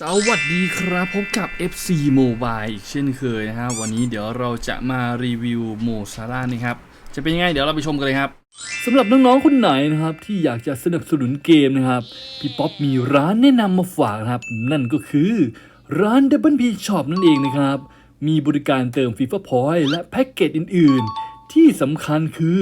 สวัสดีครับพบกับ FC Mobile อีกเช่นเคยนะครับวันนี้เดี๋ยวเราจะมารีวิวโมซาร่านะครับ จะเป็นยังไงเดี๋ยวเราไปชมกันเลยครับสำหรับน้องๆคนไหนนะครับที่อยากจะสนับสนุนเกมนะครับ พี่ป๊อปมีร้านแนะนำมาฝากนะครับ นั่นก็คือร้าน Double P Shop นั่นเองนะครับ มีบริการเติม FIFA Point และแพ็กเกจอื่นๆ ที่สำคัญคือ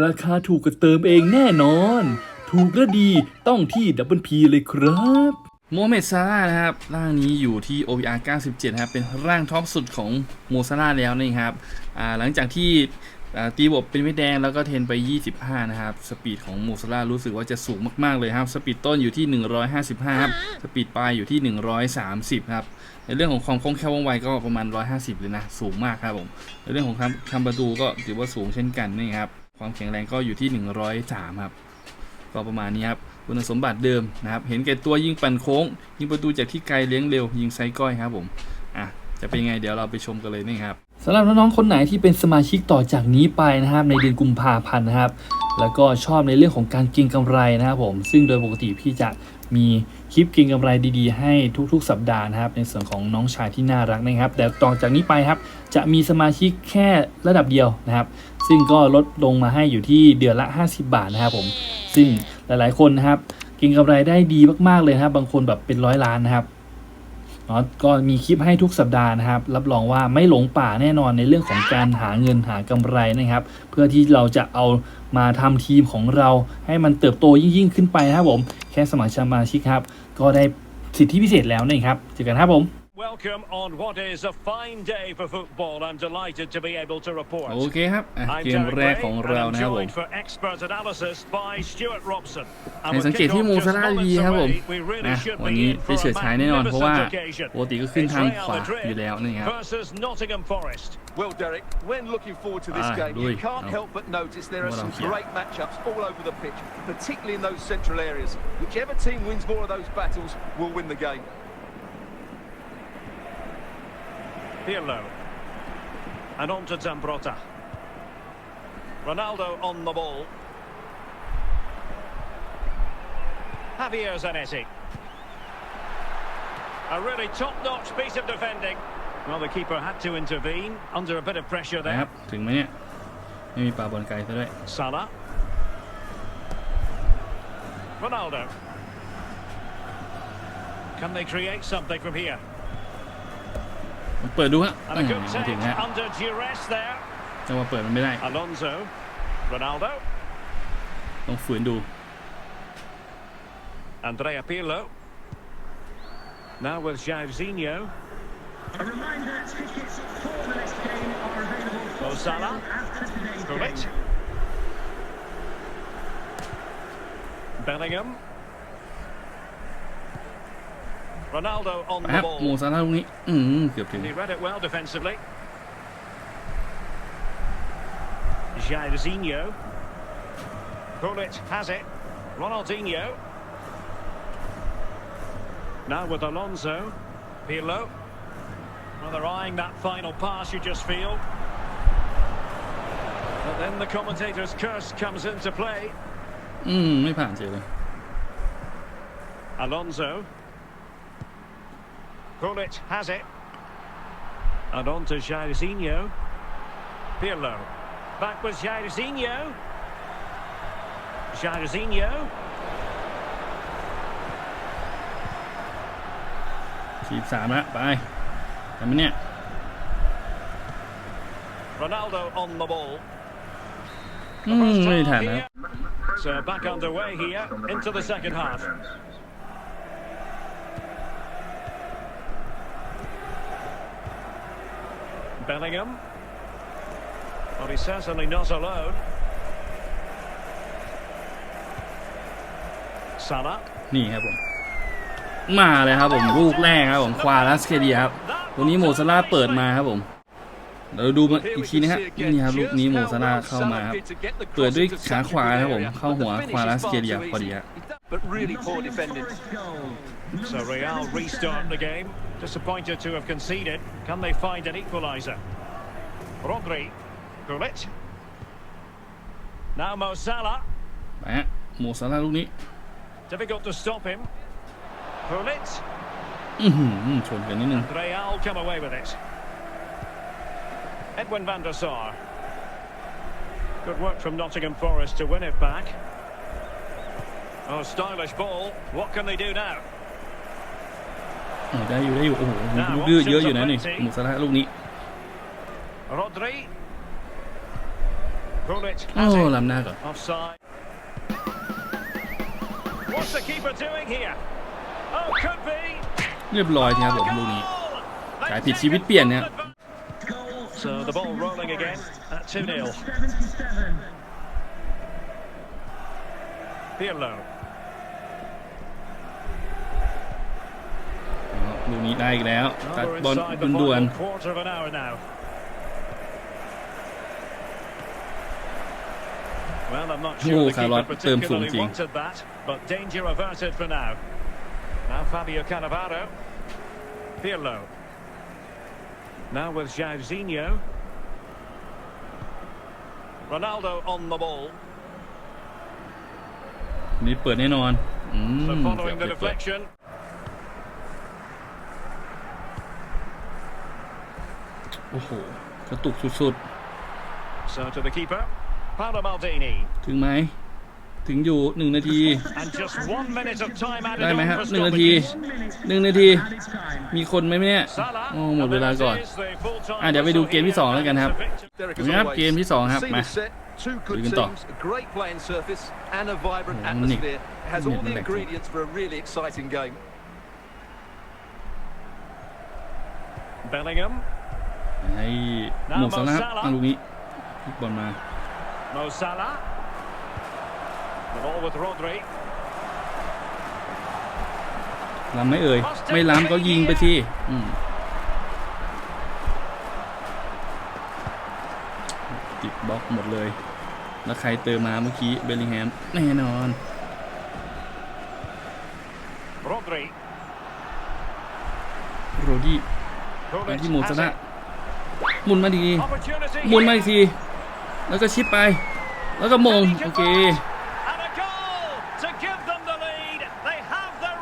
ราคาถูกกว่าเติมเองแน่นอน ถูกและดีต้องที่ Double P เลยครับ โมเมดซาร่านะครับ ร่างนี้อยู่ที่ OVR 97นะครับ เป็นร่างท็อปสุดของโมซาร่าแล้วนี่ครับหลังจากที่ตีบวกเป็นไม่แดงแล้วก็เทนไป 25 นะครับ สปีดของโมซาร่ารู้สึกว่าจะสูงมาก ๆ เลยครับ สปีดต้นอยู่ที่ 155 ครับ สปีดปลายอยู่ที่ 130 ครับ ในเรื่องของความคล่องแคล่วว่องไวก็ประมาณ 150 เลยนะ สูงมากครับผม ในเรื่องของทำทำประตูก็ถือว่าสูงเช่นกันนี่ครับ ความแข็งแรงก็อยู่ที่ 103 ครับ ก็ประมาณนี้ครับ คุณสมบัติเดิมนะครับเห็นแก่ตัวยิงปั่นโค้ง ยิงประตูจากที่ไกลเลี้ยงเร็ว ยิงไซก้อยครับผมอะจะเป็นไงเดี๋ยวเราไปชมกันเลยนี่ครับสำหรับน้องๆคนไหนที่เป็นสมาชิกต่อจากนี้ไปนะครับในเดือนกุมภาพันธ์นะครับ แล้วก็ชอบในเรื่องของการก็งกำไรนะครับผม ซึ่งโดยปกติพี่จะมีคลิปก็งกำไรดีๆ ให้ทุกๆ สัปดาห์นะครับ ในส่วนของน้องชายที่น่ารักนะครับ แต่ต่อจากนี้ไปครับ จะมีสมาชิกแค่ระดับเดียวนะครับ ซึ่งก็ลดลงมาให้อยู่ที่เดือนละ 50 บาทนะครับผม ซึ่งหลายๆคนนะครับก็งกำไรได้ดีมากๆเลยนะครับ บางคนแบบเป็นร้อยล้านนะครับ นาะก็มีคลิปให้ทุกสัปดาห์นะครับ รับรองว่าไม่หลงป่าแน่นอนในเรื่องของการหาเงินหากำไรนะครับ เพื่อที่เราจะเอามาทำทีมของเราให้มันเติบโตยิ่งๆขึ้นไปนะครับผม แค่สมัครสมาชิกครับ ก็ได้สิทธิพิเศษแล้วนะครับเจอกันครับผม Welcome on what is a fine day for football. I'm delighted to be able to report. โอเคครับอ่ะ I'm เกม Derek แรก Ray, ของ and เรา I'm นะครับผม joined for expert analysis by Stuart Robson. And ใน with สังเกตที่ kickoff โม just ซาร่า moments ดีครับผม away, we really นะ should วัน be นี้ in ไป for เฉิด a ฉายแน่นอน เพราะว่า magnificent occasion. ปกติก็ขึ้น It's ทาง Real ขวา Madrid อยู่แล้วนี่ครับ versus Nottingham Forest. Well, Derek, when looking forward to this Ah, game, Louis. you can't Oh. help but notice there are What some else, yeah. great matchups all over the pitch, particularly in those central areas. Whichever team wins more of those battles will win the game. Pirlo. And on to Zambrota. Ronaldo on the ball. Javier Zanetti. A really top-notch piece of defending. Well, the keeper had to intervene under a bit of pressure นะค there. รับ ถึงไหมเนี่ย ไม่มีปลาบอลไกลซะด้วย Salah. Ronaldo. Can they create something from here? ผมเปิดดูฮะ And อื a ม good ไม่ถึง save ฮะ under duress there. จังหวะเปิดมันไม่ได้ Alonso. Ronaldo. ต้องฝืนดู Andrea Pirlo. Now with Jairzinho. A reminder, tickets for the next game are available for Mo Salah. sale after today's Gullit. game. Bellingham. Ronaldo on ไป the ครับ โม ball. ซาร่าลูกนี้ อืมเกือบถึง And he read it well defensively. Jairzinho. Pullet has it. Ronaldinho. Now with Alonso. Pirlo. Well, they're eyeing that final pass, you just feel. But then the commentator's curse comes into play. อืม ไม่ผ่านเฉยเลย Alonso. Pullet has it. And on to Jairzinho. Pirlo. Back with Jairzinho. Jairzinho. สี่สามละไปทำไหมเนี่ย Ronaldo on the ball. อืมไม่ทันนะ here. So back underway here into the second half. Bellingham. Well, he's certainly not alone. Salah. นี่ครับผม มาเลยครับผมลูกแรกครับผมควาลัสเคเดียครับตรงนี้โมซาร่าเปิดมาครับผมเราดูมา Here อีก we ที can นะฮะ see นี่ again ครับลูก just นี้โม how ซาร่า well เข้ามาครับ Salah did to get the เปิด cross ด้วย into ขา such a ขวา good ครับผม area. เข้าหัว The ควา finish ลั is ส far เคเดีย too พอดี easy. ฮะ But really poor Nottingham defending. Forest goal. So Number Real 76. restart the game. Disappointed to have conceded. Can they find an equaliser? Rodri. Gullit. Now Mo Salah. ไปฮะ โมซาร่าลูกนี้ Difficult to stop him. Gullit. อือหือชนกันนิดนึง Real come away with it. Edwin van der Sar. Good work from Nottingham Forest to win it back. Oh, stylish ball. What can they do now? อ๋อได้อยู่ได้อยู่โอ้โหลูกดื้อเยอะอยู่นะนี่หมูสะระลูกนี้ Rodri. Pulic โอ้ has it. ล้ำหน้าก่อน Offside. What's the keeper doing here? Oh, could be. เรียบร้อยนะครับผมลูกนี้ Goal! กลายผิดชีวิตเปลี่ยนเนี่ย Goal So the ball rolling again at 2 0. 77. Pirlo. ลูกนี้ได้อีกแล้ว ตัด Oh, we're บอล inside the ด่วน final quarter of an hour now. Well, I'm not Oh, sure the Carlo, keeper term particularly something. wanted that, but danger averted for now. Now Fabio Cannavaro. Pirlo. Now with Jairzinho. Ronaldo on the ball. ๆนี่เปิดแน่นอนอืม So เกือบ following the เกือบเปิด deflection. โอ้โหกระตุกสุด So to the keeper. Paolo Maldini. ๆถึงไหม ถึงอยู่หนึ่งนาที And just one minute of time added ได้ไหม on ครับ for หนึ่งนาที stoppages. One minute หนึ่งนาที added time. มีคนไหมเนี่ย Salah. โอ้หมดเวลา And ก่อน that is the full-time อะเดี๋ยวไปดูเกมที่สองแล้วกันครับ Derek, as นะครับ always, เกมที่สองครับ seen มา the set, two good Đi กันต่อ teams, a great playing surface, and a vibrant Oh, ให้หมูสลับอะลูกนี้พลิกบอลมา Mo Salah. The ball with Rodri. ล้ำไหม่เอ่ย ไม่ล้ำก็ยิงไปทีอืมติดบล็อกหมดเลย แล้วใครเติมมาเมื่อกี้เบลลิงแฮมแน่นอน Rodri. โรดี้มา Pulic ที่หมูส has ละ it. หมุนมาดี Opportunity หมุนมา here. อีกที แล้วก็ชิปไป แล้วก็มง โอเค And a goal to give them the lead. They have their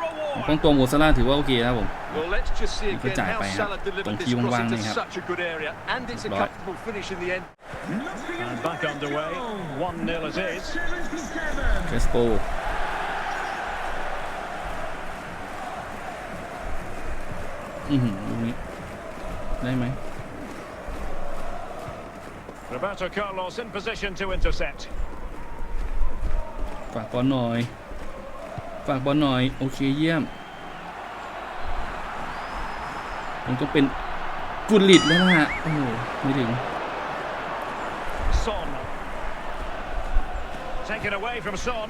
ของ reward. ตัวหมูสลาถือว่าโอเคนะครับผม Well, let's just see Mình phải again chạy how bài hả? Salah delivered Còn this khi cross văng into này hả? such a good area, and it's a Right. comfortable finish in the end. Nottingham And back underway. 1 0 it is. 77. เคสโปอือหือลูกนี้ได้ไหม Roberto Carlos in position to intercept. ฝากบอลหน่อย ฝากบอลหน่อย โอเคเยี่ยม มันก็เป็นกุลิตแล้วนะฮะ โอ้โห ไม่ถึง Son. Taken away from Son.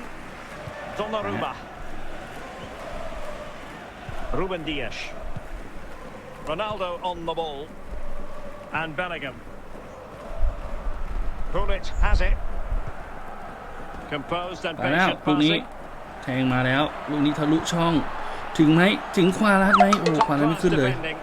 Donnarumma. Ruben Dias. Ronaldo on the ball. And Bellingham. Pulic has it. Composed and ไปแล้ว patient ลูกนี้ passing. แทงมาแล้ว ลูกนี้ทะลุช่อง ถึงไหม ถึงควารัดไหม โอ้โห Top ควารัดไม่ class ขึ้นเลย defending.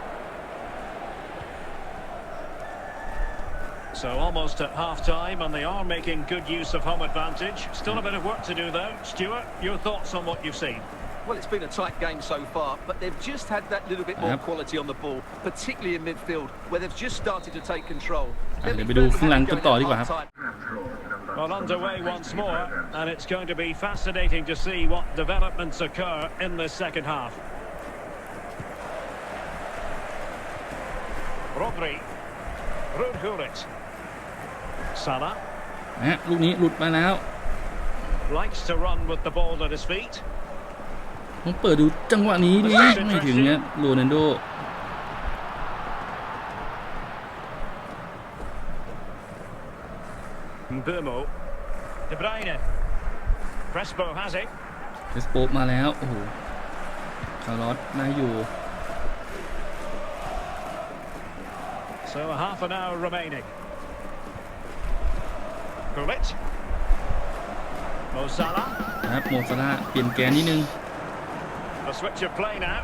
So almost at half time, and they are making good use of home advantage. Still a bit of work to do, though. Stuart, your thoughts on what you've seen? Well, it's been a tight game so far, but they've just had that little bit more Yep. quality on the ball, particularly in midfield, where they've just started to take control. อ่ะ They'll เดี๋ยว be ไปดู fairly ข้างหลัง happy กัน going ต่อ at ดีกว่าครับ half-time. Well, underway once more, and it's going to be fascinating to see what developments occur in this second half. Rodri. Ruud Gullit. Salah นะฮะลูกนี้หลุดมาแล้ว likes to run with the ball at his feet. ผมเปิดดูจังหวะนี้ดิไม่ถึงเนี่ยโรนัลโด Mbumo. De Bruyne. Crespo has it. เอสโปกมาแล้ว โอ้โหคาร์ลอสได้อยู่ So a half an hour remaining. Gullit. Mo Salah. นะครับโมซาร่าเปลี่ยนแกนนิดนึง The switch of play now.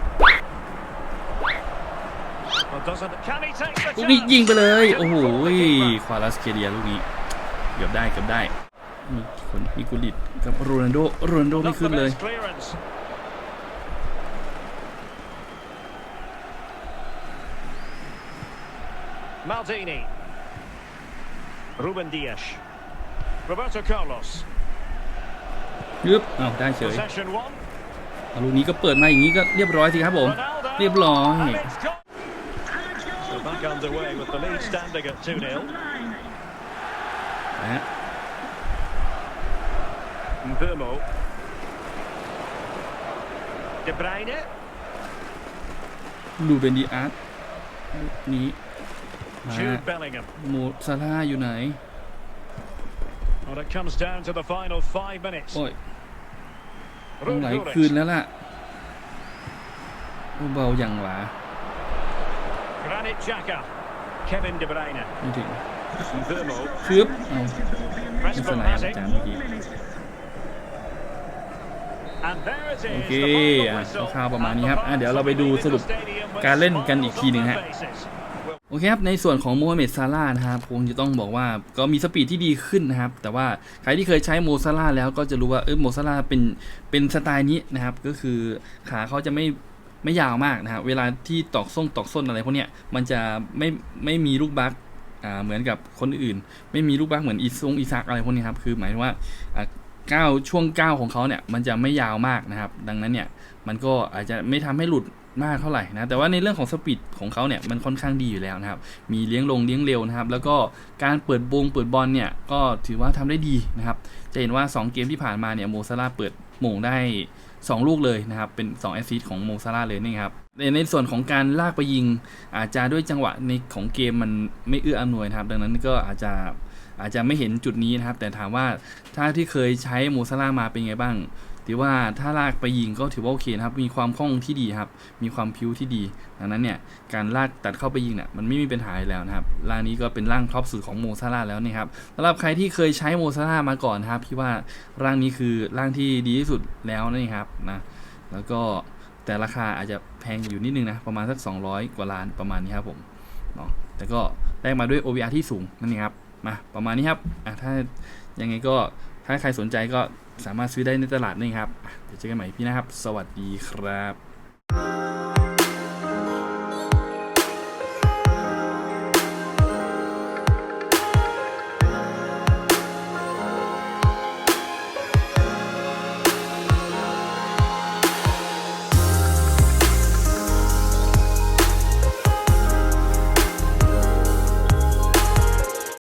Well, doesn't can he take the ลูกนี้ chance? ยิงไปเลย โอ้โหฟาลัสเคเดียลูกนี้ เกือบได้เกือบได้ มีคนมีกุลิตกับโรนัลโดโรนัลโดไม่ขึ้นเลย best clearance. ม Ruben Dias. Roberto Carlos. ยึบอ้าวได้เฉย Possession one. เอาลูกนี้ก็เปิดมาอย่างนี้ก็เรียบร้อยสิครับผม Ronaldo. เรียบร้อย And it's gone. So back underway with the lead standing at 2 0. Line. นะฮะ Mbumo. De Bruyne. ลูเบนดีอาร์ตลูกนี้มา Jude Bellingham. โมซาร่าห์อยู่ไหน Well, it comes down to the final five minutes. โอ้ยต้อง Ruud ไหล Gullit. คืนแล้วล่ะโอ้เบาอย่างหวา Granit Xhaka. Kevin De Bruyne. ไม่ถึง Mbumo. คืบเอาไม่ Crespo สนายอาจาร Matic. ย์เมื่อกี้ And there it โอ is. เค the final อะ whistle. คร่าวๆประมาณ And นี้ the ครับอะ fans เดี๋ยวเราไปดูสรุป in the stadium with การเล่นกันอีก smiles ทีหนึ่ง on ฮะ their faces. โอเคครับในส่วนของโมฮัมเหม็ดซาร่านะครับคงจะต้องบอกว่าก็มีสปีดที่ดีขึ้นนะครับ แต่ว่าใครที่เคยใช้โมซาร่าแล้วก็จะรู้ว่าเออโมซาร่าเป็นเป็นสไตล์นี้นะครับ ก็คือขาเขาจะไม่ไม่ยาวมากนะครับเวลาที่ตอกส้งตอกส้นอะไรพวกเนี้ยมันจะไม่ไม่มีลูกบัคอ่าเหมือนกับคนอื่น ไม่มีลูกบัคเหมือนอีซงอีซักอะไรพวกนี้ครับคือหมายถึงว่าอ่าก้าวช่วงก้าวของเขาเนี่ยมันจะไม่ยาวมากนะครับ ดังนั้นเนี่ยมันก็อาจจะไม่ทำให้หลุด มากเท่าไหร่นะ แต่ว่าในเรื่องของสปีดของเขาเนี่ยมันค่อนข้างดีอยู่แล้วนะครับ มีเลี้ยงลงเลี้ยงเร็วนะครับ แล้วก็การเปิดบงเปิดบอลเนี่ยก็ถือว่าทำได้ดีนะครับ จะเห็นว่า 2 เกมที่ผ่านมาเนี่ยโมซาร่าห์เปิดโมงได้ 2 ลูกเลยนะครับ เป็น 2 แอสซิสต์ของโมซาร่าห์เลยนี่ครับในในส่วนของการลากไปยิง อาจจะด้วยจังหวะในของเกมมันไม่เอื้ออำนวยนะครับ ดังนั้นก็อาจจะอาจจะไม่เห็นจุดนี้นะครับ แต่ถามว่าถ้าที่เคยใช้โมซาร่าห์มาเป็นไงบ้าง ถือว่าถ้าลากไปยิงก็ถือว่าโอเคนะครับ มีความคล่องที่ดีครับ มีความพิ้วที่ดี ดังนั้นเนี่ย การลากตัดเข้าไปยิงเนี่ย มันไม่มีปัญหาอยู่แล้วนะครับร่างนี้ก็เป็นร่างท็อปสุดของโมซาร่าแล้วนี่ครับสำหรับใครที่เคยใช้โมซาร่ามาก่อนนะครับ พี่ว่าร่างนี้คือร่างที่ดีที่สุดแล้วนี่ครับนะ แล้วก็แต่ราคาอาจจะแพงอยู่นิดนึงนะ ประมาณสัก 200 กว่าล้านประมาณนี้ครับผม เนาะ แต่ก็ได้มาด้วย OVR ที่สูงนั่นเองครับ มาประมาณนี้ครับ อะถ้ายังไงก็ถ้าใครสนใจก็ สามารถซื้อได้ในตลาดนี่ครับเดี๋ยวเจอกันใหม่พี่นะครับ สวัสดีครับ